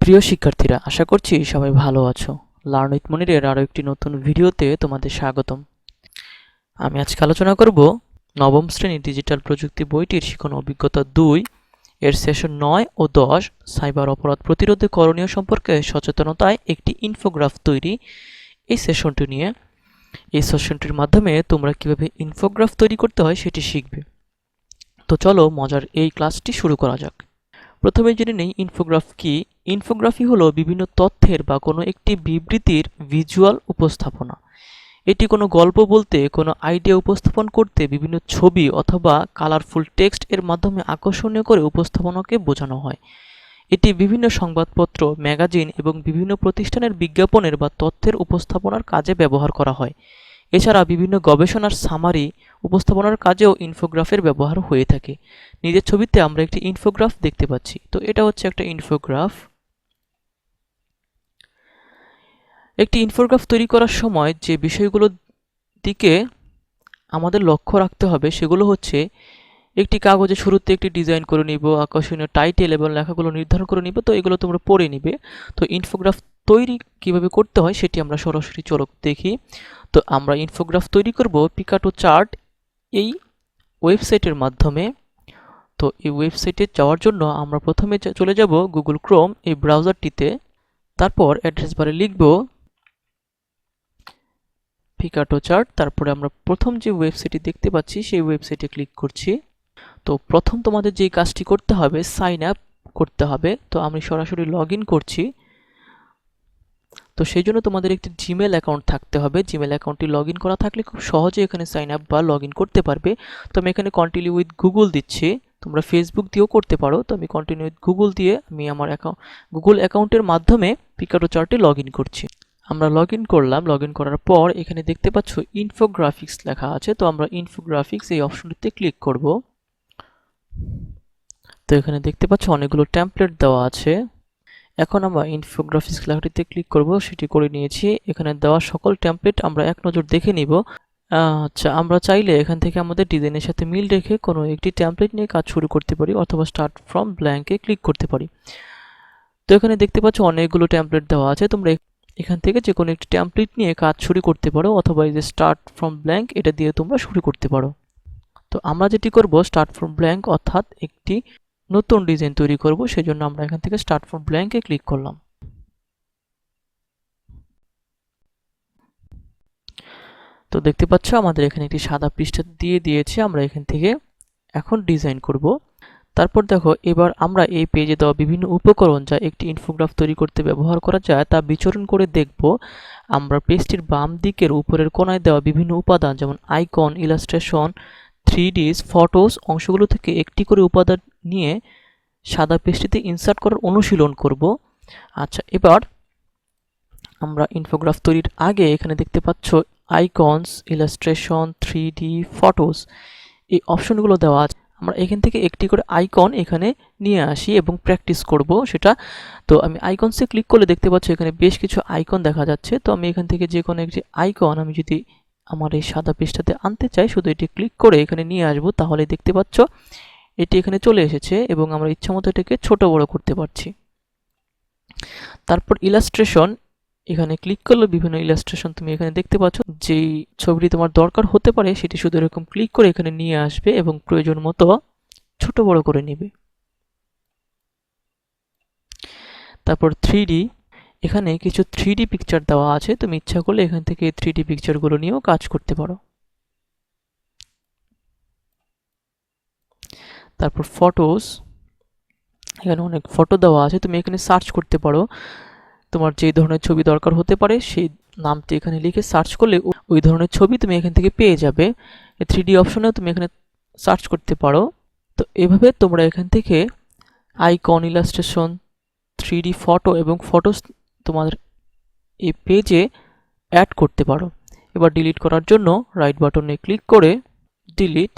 প্রিয় শিক্ষার্থীরা, আশা করছি সবাই ভালো আছো। লার্ন উইথ মনিরের আরও একটি নতুন ভিডিওতে তোমাদের স্বাগতম। আমি আজকে আলোচনা করব নবম শ্রেণি ডিজিটাল প্রযুক্তি বইটির শিখন অভিজ্ঞতা দুই, এর সেশন নয় ও দশ, সাইবার অপরাধ প্রতিরোধে করণীয় সম্পর্কে সচেতনতায় একটি ইনফোগ্রাফ তৈরি। এই সেশনটি নিয়ে, এই সেশনটির মাধ্যমে তোমরা কীভাবে ইনফোগ্রাফ তৈরি করতে হয় সেটি শিখবে। তো চলো মজার এই ক্লাসটি শুরু করা যাক। প্রথমে জেনে নেই ইনফোগ্রাফ কি। ইনফোগ্রাফি হলো বিভিন্ন তথ্যের বা কোনো একটি বিবৃতির ভিজুয়াল উপস্থাপনা। এটি কোনো গল্প বলতে, কোনো আইডিয়া উপস্থাপন করতে, বিভিন্ন ছবি অথবা কালারফুল টেক্সট এর মাধ্যমে আকর্ষণীয় করে উপস্থাপনাকে বোঝানো হয়। এটি বিভিন্ন সংবাদপত্র ম্যাগাজিন এবং বিভিন্ন প্রতিষ্ঠানের বিজ্ঞাপনের বা তথ্যের উপস্থাপনার কাজে ব্যবহার করা হয়। এছাড়া বিভিন্ন গবেষণার সামারি উপস্থাপনার কাজেও ইনফোগ্রাফের ব্যবহার হয়ে থাকে। নিজের ছবিতে আমরা একটি ইনফোগ্রাফ দেখতে পাচ্ছি। তো এটা হচ্ছে একটা ইনফোগ্রাফ একটি ইনফোগ্রাফ তৈরি করার সময় যে বিষয়গুলোর দিকে আমাদের লক্ষ্য রাখতে হবে, সেগুলো হচ্ছে একটি কাগজে শুরুতে একটি ডিজাইন করে নিব, আকর্ষণীয় টাইটেল এবং লেখাগুলো নির্ধারণ করে নিব, তো এগুলো তোমরা পড়ে নিবে। তো ইনফোগ্রাফ তৈরি কীভাবে করতে হয় সেটি আমরা সরাসরি চলক দেখি। তো আমরা ইনফোগ্রাফ তৈরি করব পিকাটো চার্ট এই ওয়েবসাইটের মাধ্যমে। তো এই ওয়েবসাইটে যাওয়ার জন্য আমরা প্রথমে চলে যাব গুগল ক্রোম এই ব্রাউজারটিতে তারপর অ্যাড্রেস বারে লিখব পিকাটো চার্ট তারপরে আমরা প্রথম যে ওয়েবসাইটটি দেখতে পাচ্ছি, সেই ওয়েবসাইটে ক্লিক করছি। তো প্রথম তোমাদের যে কাজটি করতে হবে সাইন আপ করতে হবে। তো আমি সরাসরি লগ করছি। তো সেই জন্য তোমাদের একটি জিমেল অ্যাকাউন্ট থাকতে হবে। জিমেল অ্যাকাউন্টটি লগ করা থাকলে খুব সহজে এখানে সাইন আপ বা লগ করতে পারবে। তো আমি এখানে কন্টিনিউ উইথ গুগল দিচ্ছি। তোমরা ফেসবুক দিয়েও করতে পারো। তো আমি কন্টিনিউ উইথ গুগল দিয়ে আমি আমার অ্যাকাউন্ট গুগল অ্যাকাউন্টের মাধ্যমে পিকাটো চার্টে লগ করছি। আমরা লগ করলাম। লগ করার পর এখানে দেখতে পাচ্ছ ইনফোগ্রাফিক্স লেখা আছে। তো আমরা ইনফোগ্রাফিক্স এই অপশনটিতে ক্লিক করব। তো এখানে দেখতে পাচ্ছ অনেকগুলো ট্যাম্পলেট দেওয়া আছে। এখন আমরা ইনফোগ্রাফিক্স লেখাটিতে ক্লিক করব, সেটি করে নিয়েছি। এখানে দেওয়া সকল ট্যাম্পলেট আমরা এক নজর দেখে নিব। আচ্ছা আমরা চাইলে এখান থেকে আমাদের ডিজাইনের সাথে মিল রেখে কোনো একটি ট্যাম্পলেট নিয়ে কাজ শুরু করতে পারি, অথবা স্টার্ট ফ্রম ব্ল্যাঙ্কে ক্লিক করতে পারি। তো এখানে দেখতে পাচ্ছ অনেকগুলো ট্যাম্পলেট দেওয়া আছে। তোমরা এখান থেকে যে কোনো একটি ট্যাম্পলেট নিয়ে কাজ শুরু করতে পারো, অথবা এই যে স্টার্ট ফ্রম ব্ল্যাঙ্ক এটা দিয়ে তোমরা শুরু করতে পারো। তো আমরা যেটি করব স্টার্ট ফ্রম ব্ল্যাঙ্ক অর্থাৎ একটি নতুন ডিজাইন তৈরি করব, সেজন্য আমরা এখান থেকে স্টার্ট ফ্রম ব্ল্যাঙ্কে ক্লিক করলাম। তো দেখতে পাচ্ছ, আমাদের এখানে একটি সাদা পৃষ্ঠা দিয়ে দিয়েছে, আমরা এখান থেকে এখন ডিজাইন করব। তারপর দেখো, এবার আমরা এই পেজে দেওয়া বিভিন্ন উপকরণ যা একটি ইনফোগ্রাফ তৈরি করতে ব্যবহার করা যায়, তা বিচরণ করে দেখব। আমরা পেজটির বাম দিকের উপরের কোনায় দেওয়া বিভিন্ন উপাদান, যেমন icon illustration three D photos অংশগুলো থেকে একটি করে উপাদান নিয়ে সাদা পেজটিতে ইনসার্ট করার অনুশীলন করব। আচ্ছা এবার আমরা ইনফোগ্রাফ তৈরির আগে এখানে দেখতে পাচ্ছ icons illustration three D photos এই অপশনগুলো দেওয়া আছে। আমরা এখান থেকে একটি করে আইকন এখানে নিয়ে আসি এবং প্র্যাকটিস করব সেটা। তো আমি আইকনসে ক্লিক করলে দেখতে পাচ্ছি এখানে বেশ কিছু আইকন দেখা যাচ্ছে। তো আমি এখান থেকে যে কোনো একটি আইকন আমি যদি আমার এই সাদা পৃষ্ঠাতে আনতে চাই, শুধু এটি ক্লিক করে এখানে নিয়ে আসব। তাহলে দেখতে পাচ্ছ, এটি এখানে চলে এসেছে এবং আমরা ইচ্ছামতো এটাকে ছোট বড় করতে পারছি। তারপর ইলাস্ট্রেশন এখানে ক্লিক করলে বিভিন্ন ইলাস্ট্রেশন তুমি এখানে দেখতে পাচ্ছ। যেই ছবিটি তোমার দরকার হতে পারে, সেটি শুধু এরকম ক্লিক করে এখানে নিয়ে আসবে এবং প্রয়োজন মতো ছোট বড় করে নেবে। তারপর থ্রি এখানে কিছু থ্রি পিকচার দেওয়া আছে, তুমি ইচ্ছা করলে এখান থেকে থ্রি পিকচারগুলো নিয়েও কাজ করতে পারো। তারপর ফটোস এখানে অনেক ফটো দেওয়া আছে, তুমি এখানে সার্চ করতে পারো। তোমার যে ধরনের ছবি দরকার হতে পারে, সেই নামটি এখানে লিখে সার্চ করলে ওই ধরনের ছবি তুমি এখান থেকে পেয়ে যাবে। থ্রি ডি অপশনেও তুমি এখানে সার্চ করতে পারো। তো এভাবে তোমরা এখান থেকে আইকন ইলাস্ট্রেশন থ্রি ফটো এবং ফটোস তোমাদের এই পেজে অ্যাড করতে পারো। এবার ডিলিট করার জন্য রাইট বাটনে ক্লিক করে ডিলিট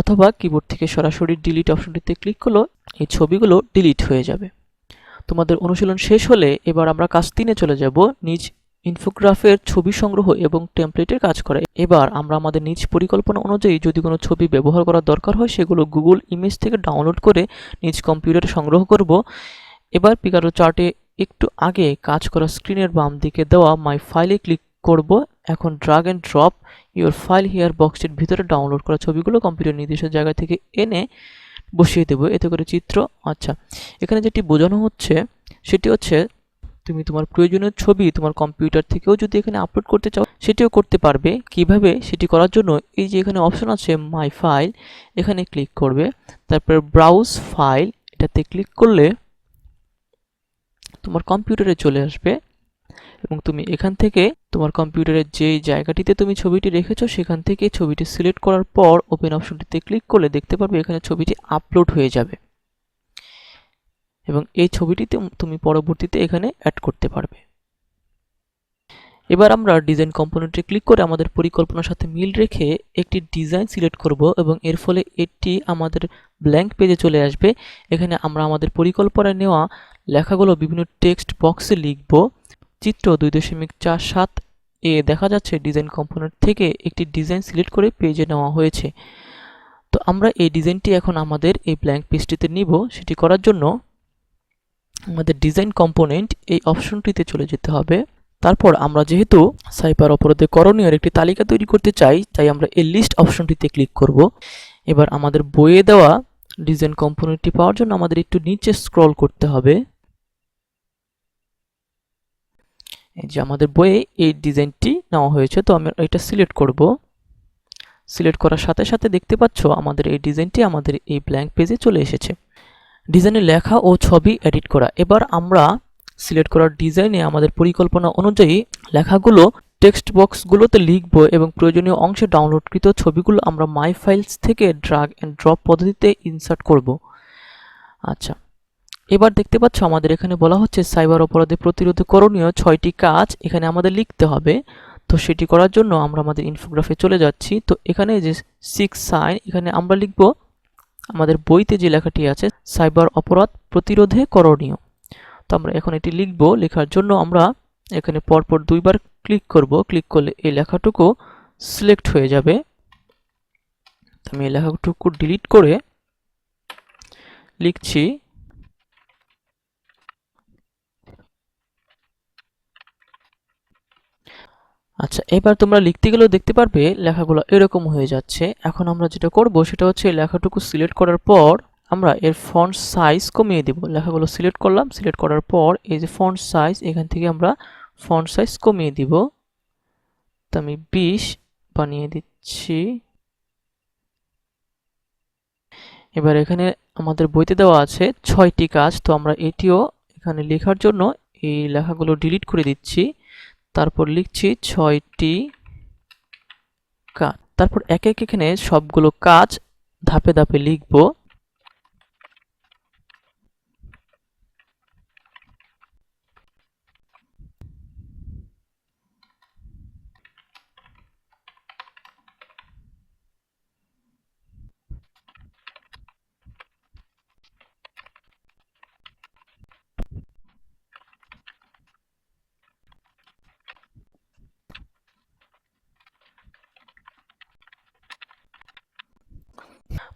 অথবা কিবোর্ড থেকে সরাসরি ডিলিট অপশনটিতে ক্লিক করল এই ছবিগুলো ডিলিট হয়ে যাবে। তোমাদের অনুশীলন শেষ হলে এবার আমরা কাজ তিনে চলে যাব। নিজ ইনফোগ্রাফের ছবি সংগ্রহ এবং টেমপ্লেটের কাজ করে। এবার আমরা আমাদের নিজ পরিকল্পনা অনুযায়ী যদি কোনো ছবি ব্যবহার করার দরকার হয়, সেগুলো গুগল ইমেজ থেকে ডাউনলোড করে নিজ কম্পিউটারে সংগ্রহ করব। এবার পিকারো চার্টে একটু আগে কাজ করা স্ক্রিনের বাম দিকে দেওয়া মাই ফাইলে ক্লিক করব। এখন drag and drop your file here বক্সটির ভিতরে ডাউনলোড করা ছবিগুলো কম্পিউটার নির্দিষ্ট জায়গা থেকে এনে বসিয়ে দেবো। এতে করে চিত্র আচ্ছা এখানে যেটি বোঝানো হচ্ছে সেটি হচ্ছে তুমি তোমার প্রয়োজনীয় ছবি তোমার কম্পিউটার থেকেও যদি এখানে আপলোড করতে চাও, সেটিও করতে পারবে। কীভাবে? সেটি করার জন্য এই যে এখানে অপশন আছে মাই ফাইল এখানে ক্লিক করবে। তারপর ব্রাউজ ফাইল এটাতে ক্লিক করলে তোমার কম্পিউটারে চলে আসবে এবং তুমি এখান থেকে তোমার কম্পিউটারের যে জায়গাটিতে তুমি ছবিটি রেখেছো, সেখান থেকে ছবিটি সিলেক্ট করার পর ওপেন অপশনটিতে ক্লিক করলে দেখতে পারবে এখানে ছবিটি আপলোড হয়ে যাবে এবং এই ছবিটিতে তুমি পরবর্তীতে এখানে অ্যাড করতে পারবে। এবার আমরা ডিজাইন কম্পোনেন্টে ক্লিক করে আমাদের পরিকল্পনার সাথে মিল রেখে একটি ডিজাইন সিলেক্ট করব এবং এর ফলে এটি আমাদের ব্ল্যাঙ্ক পেজে চলে আসবে। এখানে আমরা আমাদের পরিকল্পনায় নেওয়া লেখাগুলো বিভিন্ন টেক্সট বক্সে লিখব। চিত্র দুই দশমিক চার সাত এ দেখা যাচ্ছে ডিজাইন কম্পোনেন্ট থেকে একটি ডিজাইন সিলেক্ট করে পেজে নেওয়া হয়েছে। তো আমরা এই ডিজাইনটি এখন আমাদের এই ব্ল্যাঙ্ক পেজটিতে নিব। সেটি করার জন্য আমাদের ডিজাইন কম্পোনেন্ট এই অপশনটিতে চলে যেতে হবে। তারপর আমরা যেহেতু সাইবার অপরাধে করণীয় একটি তালিকা তৈরি করতে চাই, তাই আমরা এই লিস্ট অপশনটিতে ক্লিক করব। এবার আমাদের বইয়ে দেওয়া ডিজাইন কম্পোনেন্টটি পাওয়ার জন্য আমাদের একটু নিচে স্ক্রল করতে হবে। এই যে আমাদের বইয়ে এই ডিজাইনটি নেওয়া হয়েছে, তো আমি এটা সিলেক্ট করব। সিলেক্ট করার সাথে সাথে দেখতে পাচ্ছ আমাদের এই ডিজাইনটি আমাদের এই ব্ল্যাঙ্ক পেজে চলে এসেছে। ডিজাইনে লেখা ও ছবি এডিট করা। এবার আমরা সিলেক্ট করার ডিজাইনে আমাদের পরিকল্পনা অনুযায়ী লেখাগুলো টেক্সট বক্সগুলোতে লিখব এবং প্রয়োজনীয় অংশে ডাউনলোডকৃত ছবিগুলো আমরা মাই ফাইলস থেকে ড্রাগ অ্যান্ড ড্রপ পদ্ধতিতে ইনসার্ট করব। আচ্ছা এবার দেখতে পাচ্ছ আমাদের এখানে বলা হচ্ছে সাইবার অপরাধে প্রতিরোধে করণীয় ছয়টি কাজ এখানে আমাদের লিখতে হবে। তো সেটি করার জন্য আমরা আমাদের ইনফোগ্রাফে চলে যাচ্ছি। তো এখানে যে সিক্স সাইন এখানে আমরা লিখব আমাদের বইতে যে লেখাটি আছে, সাইবার অপরাধ প্রতিরোধে করণীয়। তো আমরা এখন এটি লিখব। লেখার জন্য আমরা এখানে পরপর দুইবার ক্লিক করব। ক্লিক করলে এই লেখাটুকু সিলেক্ট হয়ে যাবে। আমি এই লেখাটুকু ডিলিট করে লিখছি। আচ্ছা এবার তোমরা লিখতে গেলেও দেখতে পারবে লেখাগুলো এরকম হয়ে যাচ্ছে। এখন আমরা যেটা করব সেটা হচ্ছে লেখাটুকু সিলেক্ট করার পর আমরা এর ফন্ট সাইজ কমিয়ে দেব। লেখাগুলো সিলেক্ট করলাম, সিলেক্ট করার পর এই যে ফন্ট সাইজ এখান থেকে আমরা ফন্ট সাইজ কমিয়ে দিব। তো আমি বিশ বানিয়ে দিচ্ছি। এবার এখানে আমাদের বইতে দেওয়া আছে ছয়টি কাজ। তো আমরা এটিও এখানে লেখার জন্য এই লেখাগুলো ডিলিট করে দিচ্ছি। তারপর লিখছি ছয়টি কাজ তারপর এক এক এখানে সবগুলো কাজ ধাপে ধাপে লিখব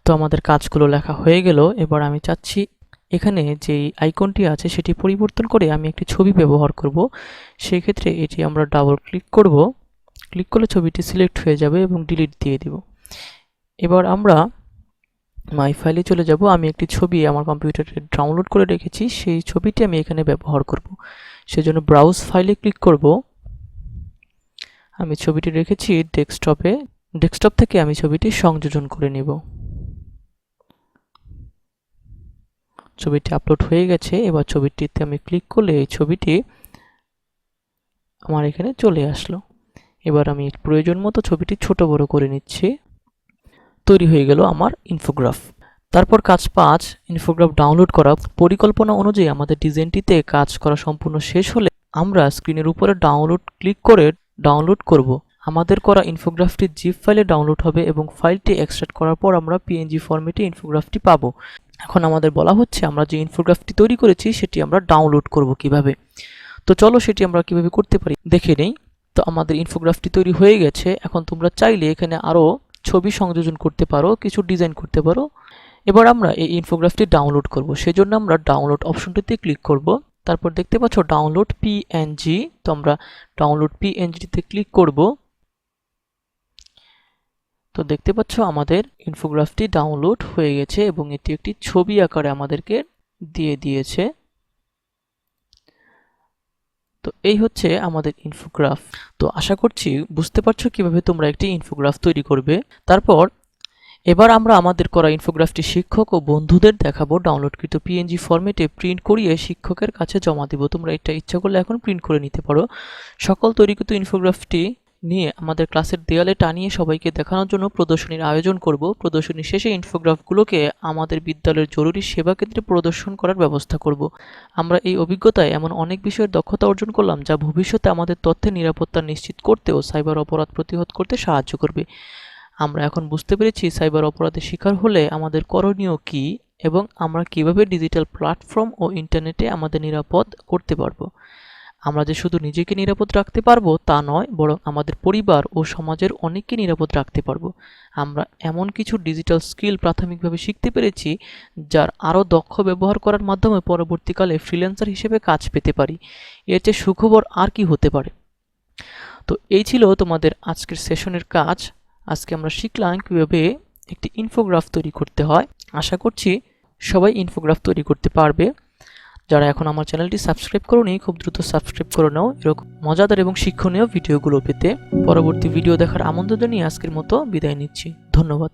তো আমাদের কাজগুলো লেখা হয়ে গেল, এবার আমি চাচ্ছি এখানে যে আইকনটি আছে সেটি পরিবর্তন করে আমি একটি ছবি ব্যবহার করব। সেই ক্ষেত্রে এটি আমরা ডাবল ক্লিক করব। ক্লিক করলে ছবিটি সিলেক্ট হয়ে যাবে এবং ডিলিট দিয়ে দিব। এবার আমরা মাই ফাইলে চলে যাব। আমি একটি ছবি আমার কম্পিউটারে ডাউনলোড করে রেখেছি। সেই ছবিটি আমি এখানে ব্যবহার করব। সেজন্য ব্রাউজ ফাইলে ক্লিক করব। আমি ছবিটি রেখেছি ডেস্কটপে ডেস্কটপ থেকে আমি ছবিটি সংযোজন করে নেব। ছবিটি আপলোড হয়ে গেছে, এবার ছবিটিতে আমি ক্লিক করলে এই ছবিটি আমার এখানে চলে আসলো। এবার আমি প্রয়োজন মতো ছবিটি ছোট বড় করে নিচ্ছি। তৈরি হয়ে গেল আমার ইনফোগ্রাফ তারপর কাজ পাঁচ ইনফোগ্রাফ ডাউনলোড করা। পরিকল্পনা অনুযায়ী আমাদের ডিজাইনটিতে কাজ করা সম্পূর্ণ শেষ হলে আমরা স্ক্রিনের উপরে ডাউনলোড ক্লিক করে ডাউনলোড করব। আমাদের করা ইনফোগ্রাফটি জিপ ফাইলে ডাউনলোড হবে এবং ফাইলটি এক্সট্রাক্ট করার পর আমরা পিএনজি ফর্মেটে ইনফোগ্রাফটি পাবো। এখন আমাদের বলা হচ্ছে, আমরা যে ইনফোগ্রাফটি তৈরি করেছি, সেটি আমরা ডাউনলোড করব কীভাবে? তো চলো সেটি আমরা কীভাবে করতে পারি? দেখে নেই। তো আমাদের ইনফোগ্রাফটি তৈরি হয়ে গেছে। এখন তোমরা চাইলে এখানে আরও ছবি সংযোজন করতে পারো, কিছু ডিজাইন করতে পারো। এবার আমরা এই ইনফোগ্রাফটি ডাউনলোড করব। সেজন্য আমরা ডাউনলোড অপশনটিতে ক্লিক করব। তারপর দেখতে পাচ্ছ ডাউনলোড পিএনজি তো আমরা ডাউনলোড পিএনজিতে ক্লিক করব। তো দেখতে পাচ্ছ আমাদের ইনফোগ্রাফটি ডাউনলোড হয়ে গেছে এবং এটি একটি ছবি আকারে আমাদেরকে দিয়ে দিয়েছে। তো এই হচ্ছে আমাদের ইনফোগ্রাফ তো আশা করছি বুঝতে পারছ কীভাবে তোমরা একটি ইনফোগ্রাফ তৈরি করবে। তারপর এবার আমরা আমাদের করা ইনফোগ্রাফটি শিক্ষক ও বন্ধুদের দেখাবো। ডাউনলোডকৃত পিএনজি ফরম্যাটে প্রিন্ট করিয়ে শিক্ষকের কাছে জমা দিব। তোমরা এটা ইচ্ছা করলে এখন প্রিন্ট করে নিতে পারো। সকল তৈরিকৃত ইনফোগ্রাফটি নিয়ে আমাদের ক্লাসের দেয়ালে টানিয়ে সবাইকে দেখানোর জন্য প্রদর্শনীর আয়োজন করব। প্রদর্শনী শেষে ইনফোগ্রাফগুলোকে আমাদের বিদ্যালয়ের জরুরি সেবা কেন্দ্রে প্রদর্শন করার ব্যবস্থা করব। আমরা এই অভিজ্ঞতায় এমন অনেক বিষয়ের দক্ষতা অর্জন করলাম যা ভবিষ্যতে আমাদের তথ্যের নিরাপত্তা নিশ্চিত করতেও সাইবার অপরাধ প্রতিহত করতে সাহায্য করবে। আমরা এখন বুঝতে পেরেছি সাইবার অপরাধের শিকার হলে আমাদের করণীয় কী এবং আমরা কীভাবে ডিজিটাল প্ল্যাটফর্ম ও ইন্টারনেটে আমাদের নিরাপদ করতে পারব। আমরা যে শুধু নিজেকে নিরাপদ রাখতে পারব তা নয়, বরং আমাদের পরিবার ও সমাজের অনেককে নিরাপদ রাখতে পারব। আমরা এমন কিছু ডিজিটাল স্কিল প্রাথমিকভাবে শিখতে পেরেছি, যার আরও দক্ষ ব্যবহার করার মাধ্যমে পরবর্তীকালে ফ্রিল্যান্সার হিসেবে কাজ পেতে পারি। এর চেয়ে সুখবর আর কি হতে পারে? তো এই ছিল তোমাদের আজকের সেশনের কাজ। আজকে আমরা শিখলাম কীভাবে একটি ইনফোগ্রাফ তৈরি করতে হয়। আশা করছি সবাই ইনফোগ্রাফ তৈরি করতে পারবে। যারা এখন আমার চ্যানেলটি সাবস্ক্রাইব করোনি, খুব দ্রুত সাবস্ক্রাইব করে নাও। এরকম মজাদার এবং শিক্ষণীয় ভিডিওগুলো পেতে পরবর্তী ভিডিও দেখার আমন্ত্রণ জানিয়ে আজকের মতো বিদায় নিচ্ছি। ধন্যবাদ।